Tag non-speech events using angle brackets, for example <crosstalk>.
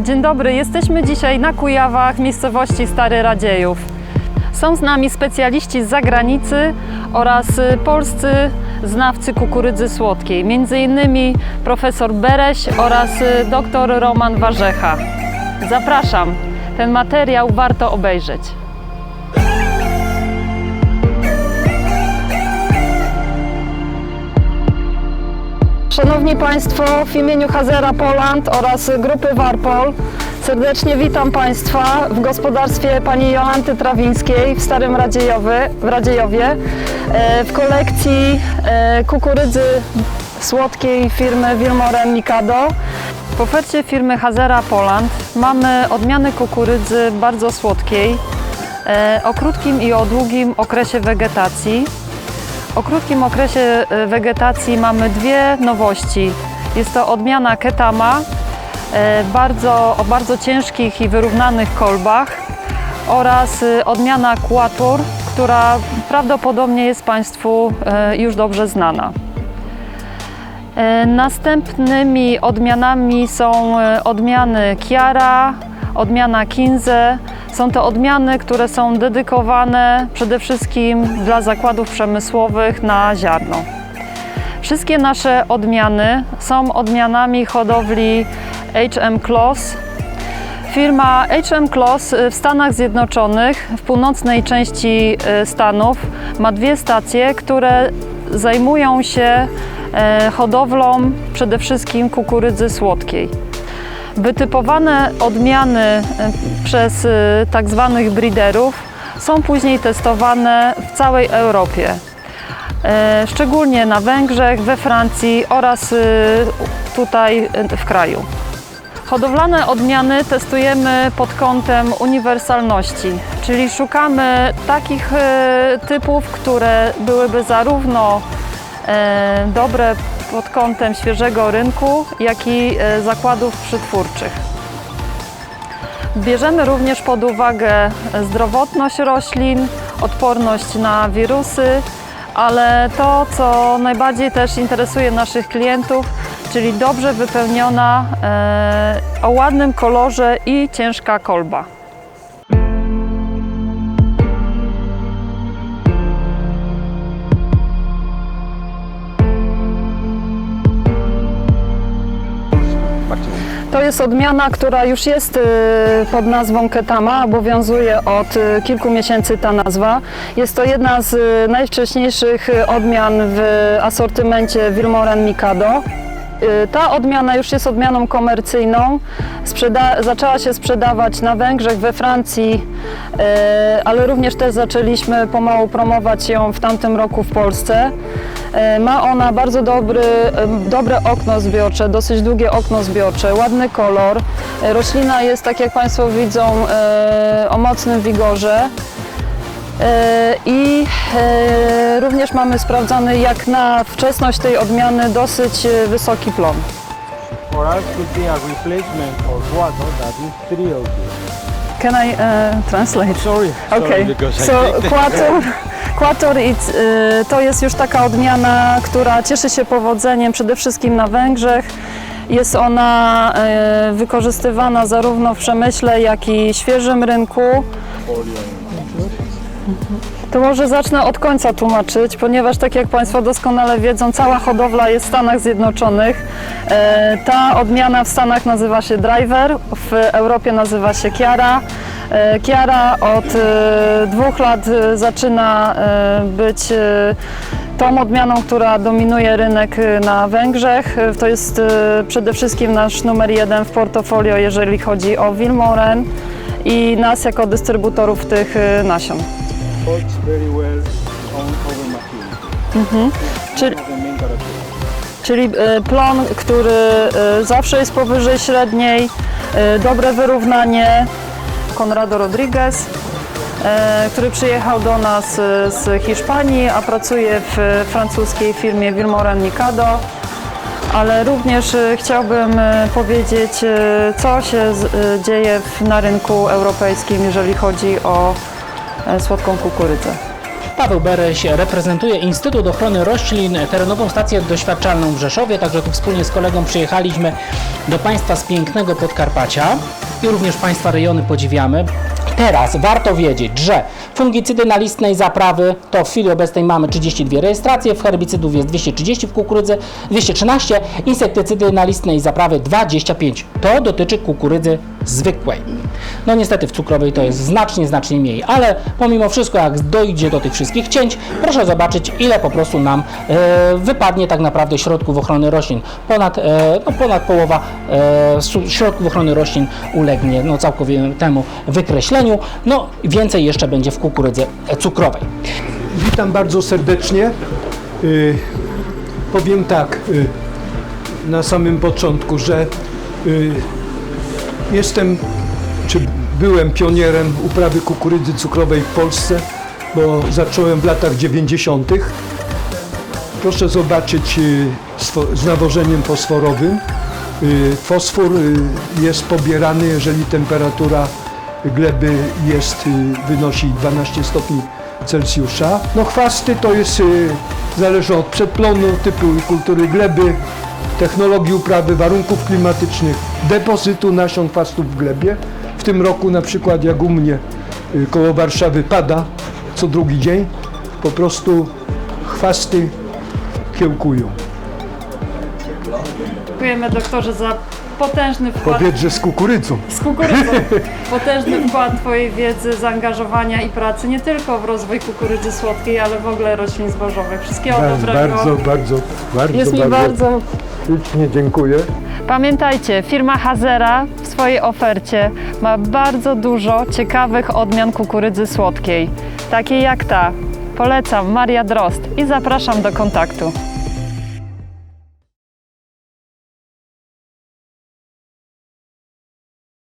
Dzień dobry, jesteśmy dzisiaj na Kujawach, miejscowości Stary Radziejów. Są z nami specjaliści z zagranicy oraz y, polscy znawcy kukurydzy słodkiej, między innymi profesor Bereś oraz y, dr Roman Warzecha. Zapraszam, ten materiał warto obejrzeć. Szanowni Państwo, w imieniu Hazera Poland oraz grupy Warpol serdecznie witam Państwa w gospodarstwie pani Jolanty Trawińskiej w Starym Radziejowy, w Radziejowie e, w kolekcji e, kukurydzy słodkiej firmy Wilmoren Mikado. W ofercie firmy Hazera Poland mamy odmiany kukurydzy bardzo słodkiej e, o krótkim i o długim okresie wegetacji. O krótkim okresie e, wegetacji mamy dwie nowości. Jest to odmiana Ketama e, bardzo, o bardzo ciężkich i wyrównanych kolbach oraz e, odmiana Quatur, która prawdopodobnie jest Państwu już dobrze znana. Następnymi odmianami są odmiany Chiara, odmiana Kinze. Są to odmiany, które są dedykowane przede wszystkim dla zakładów przemysłowych na ziarno. Wszystkie nasze odmiany są odmianami hodowli HM Claus. Firma HM Claus w Stanach Zjednoczonych, w północnej części e, Stanów, ma dwie stacje, które zajmują się e, hodowlą przede wszystkim kukurydzy słodkiej. Wytypowane odmiany e, przez e, tak zwanych breederów są później testowane w całej Europie. E, Szczególnie na Węgrzech, we Francji oraz tutaj w kraju. Hodowlane odmiany testujemy pod kątem uniwersalności, czyli szukamy takich typów, które byłyby zarówno dobre pod kątem świeżego rynku, jak i e, zakładów przetwórczych. Bierzemy również pod uwagę zdrowotność roślin, odporność na wirusy, ale to, co najbardziej też interesuje naszych klientów, czyli dobrze wypełniona, e, o ładnym kolorze i ciężka kolba. Jest odmiana, która już jest y, pod nazwą Ketama, obowiązuje od y, kilku miesięcy ta nazwa. Jest to jedna z y, najwcześniejszych odmian w asortymencie Wilmoren Mikado. Y, Ta odmiana już jest odmianą komercyjną. Sprzeda- zaczęła się sprzedawać na Węgrzech, we Francji, y, ale również też zaczęliśmy pomału promować ją w tamtym roku w Polsce. Y, Ma ona bardzo dobry, dobre okno zbiorcze, dosyć długie okno zbiorcze, ładny kolor. Roślina jest, tak jak Państwo widzą, o mocnym wigorze. E, I e, również mamy sprawdzany jak na wczesność tej odmiany dosyć e, wysoki plon. For us could be a replacement for guato that is 3 OG. Can I uh, translate? Sorry, Okay, sorry so Quator, Quator to jest już taka odmiana, która cieszy się powodzeniem przede wszystkim na Węgrzech. Jest ona wykorzystywana zarówno w przemyśle, jak i świeżym rynku. To może zacznę od końca tłumaczyć, ponieważ tak jak Państwo doskonale wiedzą, cała hodowla jest w Stanach Zjednoczonych. E, Ta odmiana w Stanach nazywa się Driver, w Europie nazywa się Chiara. E, Chiara od e, dwóch lat zaczyna być tą odmianą, która dominuje rynek na Węgrzech. To jest przede wszystkim nasz numer jeden w portfolio, jeżeli chodzi o Wilmoren i nas jako dystrybutorów tych nasion. Very well on over maturity. Czyli, czyli e, plon, który e, zawsze jest powyżej średniej, e, dobre wyrównanie. Conrado Rodriguez, który przyjechał do nas z Hiszpanii, a pracuje w francuskiej firmie Wilmoren Mikado. Ale również chciałbym powiedzieć, co się dzieje na rynku europejskim, jeżeli chodzi o słodką kukurydzę. Paweł Bereś reprezentuje Instytut Ochrony Roślin, terenową stację doświadczalną w Rzeszowie, także tu wspólnie z kolegą przyjechaliśmy do Państwa z pięknego Podkarpacia i również Państwa rejony podziwiamy. Teraz warto wiedzieć, że fungicydy na listnej zaprawy to w chwili obecnej mamy 32 rejestracje, w herbicydów jest 230 w kukurydzy, 213, insektycydy na listnej zaprawy 25. To dotyczy kukurydzy zwykłej. No niestety w cukrowej to jest znacznie, znacznie mniej, ale pomimo wszystko jak dojdzie do tych wszystkich cięć, proszę zobaczyć ile po prostu nam e, wypadnie tak naprawdę środków ochrony roślin. Ponad, e, no, ponad połowa e, środków ochrony roślin ulegnie no, całkowitemu wykreśleniu, no więcej jeszcze będzie w kukurydzy cukrowej. Witam bardzo serdecznie. Y, powiem tak y, na samym początku, że y, jestem, czy byłem pionierem uprawy kukurydzy cukrowej w Polsce, bo zacząłem w latach 90. Proszę zobaczyć y, z nawożeniem fosforowym. Y, Fosfor y, jest pobierany, jeżeli temperatura gleby jest, wynosi 12 stopni Celsjusza. No chwasty to jest, zależy od przedplonu, typu i kultury gleby, technologii uprawy, warunków klimatycznych, depozytu nasion chwastów w glebie. Tym roku na przykład jak u mnie y, koło Warszawy pada co drugi dzień, po prostu chwasty kiełkują. Dziękujemy doktorze za potężny wkład Powiedz, że z kukurydzą. z kukurydzą. <laughs> Potężny wkład Twojej wiedzy, zaangażowania i pracy nie tylko w rozwój kukurydzy słodkiej, ale w ogóle roślin zbożowych. Wszystkiego Bardzo, dobrego. bardzo, bardzo, bardzo, Jest mi bardzo. licznie dziękuję. Pamiętajcie, firma Hazera w swojej ofercie ma bardzo dużo ciekawych odmian kukurydzy słodkiej, takiej jak ta. Polecam Maria Drost i zapraszam do kontaktu.